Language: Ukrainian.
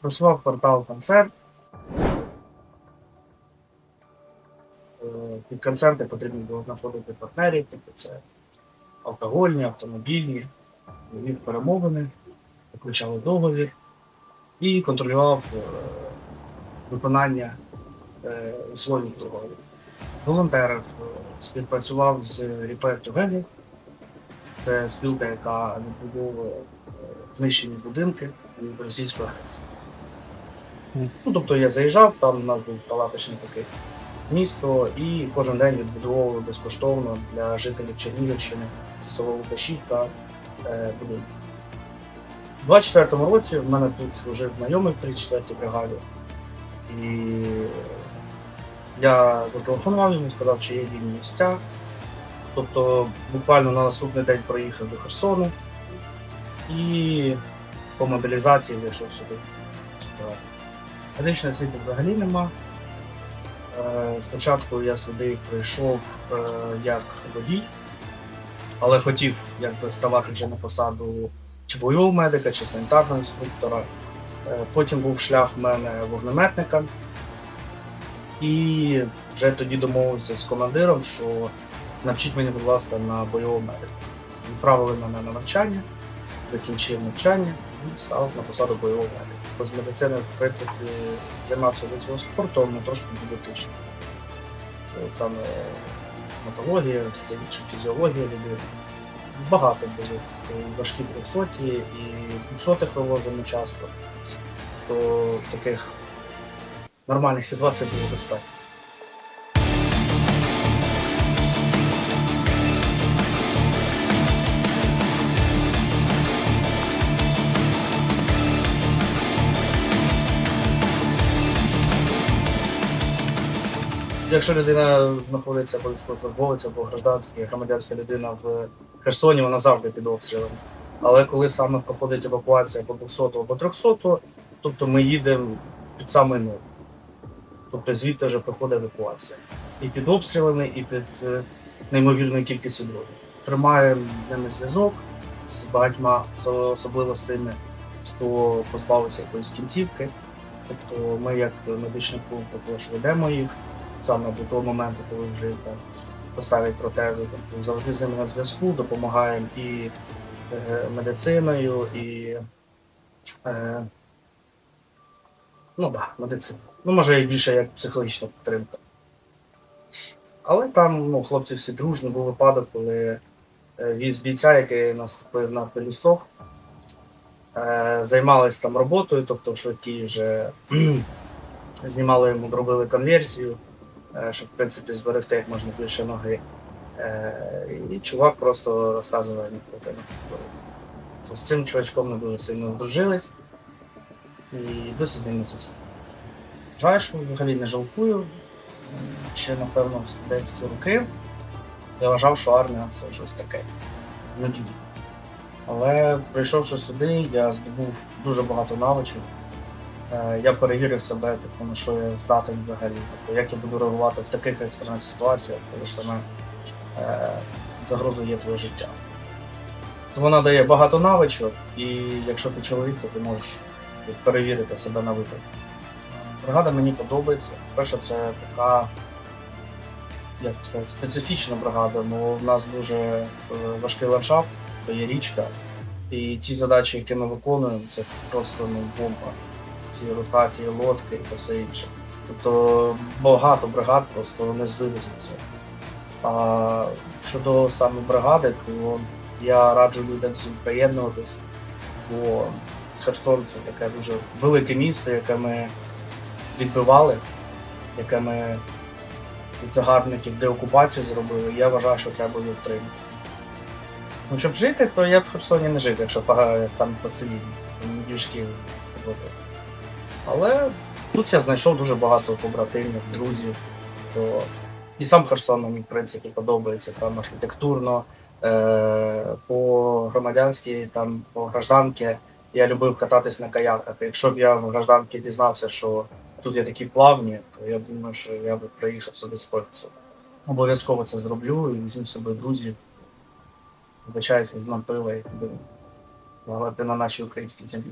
Просував квартал концерт. Е, Під концерти потрібно було знаходити партнерів, тобто це алкогольні, автомобільні, вів перемовини, заключали договір і контролював е, виконання е, условій договорів. Волонтерів, співпрацював з Repair Together. Це спілка, яка відбудовує знищені будинки від російської агресії. Ну, тобто я заїжджав, там у нас був палаточний такий місто, і кожен день відбудовували безкоштовно для жителів Чернігівщини, це село Лукашівка, е, будинок. У 24-му році в мене тут служив знайомий в 34-й бригаді. І я зателефонував йому, сказав, чи є вільні місця. Тобто буквально на наступний день проїхав до Херсону і по мобілізації зайшов сюди. Медичної освіти взагалі нема. Е, Спочатку я сюди прийшов е, як водій, але хотів якби ставати вже на посаду чи бойового медика, чи санітарного інструктора. Е, Потім був шлях в мене вогнеметника. І вже тоді домовився з командиром, що навчіть мені, будь ласка, на бойового медика. Відправили мене на навчання, закінчив навчання і став на посаду бойового медика. З медицини, в принципі, займався до цього спорту, але трошки дієтично. Саме сценічна фізіологія людини. Багато було. Важкі 300 і 200 вивозимо часто. То таких нормальних ситуацій було достатньо. Якщо людина знаходиться або військовослужбовець, або гражданська, громадянська людина в Херсоні, вона завжди під обстрілом. Але коли саме проходить евакуація або 200 або 300, тобто ми їдемо під самий нуль. Тобто звідти вже проходить евакуація. І під обстрілами, і під е, неймовірною кількістю дронів. Тримаємо з ними зв'язок з багатьма особливо з тими, хто позбавився якоїсь кінцівки. Тобто ми, як медичний клуб, також ведемо їх саме до того моменту, коли вже там поставлять протези. Тобто завжди з ними на зв'язку, допомагаємо і е, медициною, і е, ну да, медициною. Ну, може, і більше як психологічна підтримка. Але там ну, хлопці всі дружні, був випадок, коли е, віз бійця, який наступив на пелюсток, е, займалися там роботою, тобто в швидкій вже знімали йому, робили конверсію, щоб в принципі зберегти як можна більше ноги. Е, І чувак просто розказував мені про те. То з цим чувачком ми дуже сильно здружились і досі з ним на зв'язку. Що взагалі не жалкую. Ще, напевно, в студентські роки я вважав, що армія це щось таке. Ну. Але прийшовши сюди, я здобув дуже багато навичок. Е, Я перевірив себе, тобто, на що я здатен взагалі. Тобто, як я буду реагувати в таких екстрених ситуаціях, коли саме е, загрозою є твоє життя. Вона дає багато навичок, і якщо ти чоловік, то ти можеш перевірити себе на випадок. Бригада мені подобається. Перше, це така як це специфічна бригада, бо в нас дуже е, важкий ландшафт, то є річка. І ті задачі, які ми виконуємо, це просто ну, бомба. Ці ротації, лодки і це все інше. Тобто багато бригад просто не звивезуться. А щодо саме бригади, то я раджу людям всім приєднуватись, бо Херсон це таке дуже велике місто, яке ми відбивали, яке ми від загарбників деокупацію зробили. Я вважаю, що треба її отримати. Ну, щоб жити, то я б в Херсоні не жив, якщо погано саме по селі, мені більш подобається. Але тут я знайшов дуже багато побратимів, друзів. То... І сам Херсон мені, в принципі, подобається там архітектурно, е- по громадянській, там, по гражданки. Я любив кататись на каяках. Якщо б я в гражданці дізнався, що тут є такі плавні, то я думаю, що я би приїхав сюди з Тольцю. Обов'язково це зроблю і візьму з собою друзів. Звичайно, візьму пиво і буду на нашій українській землі.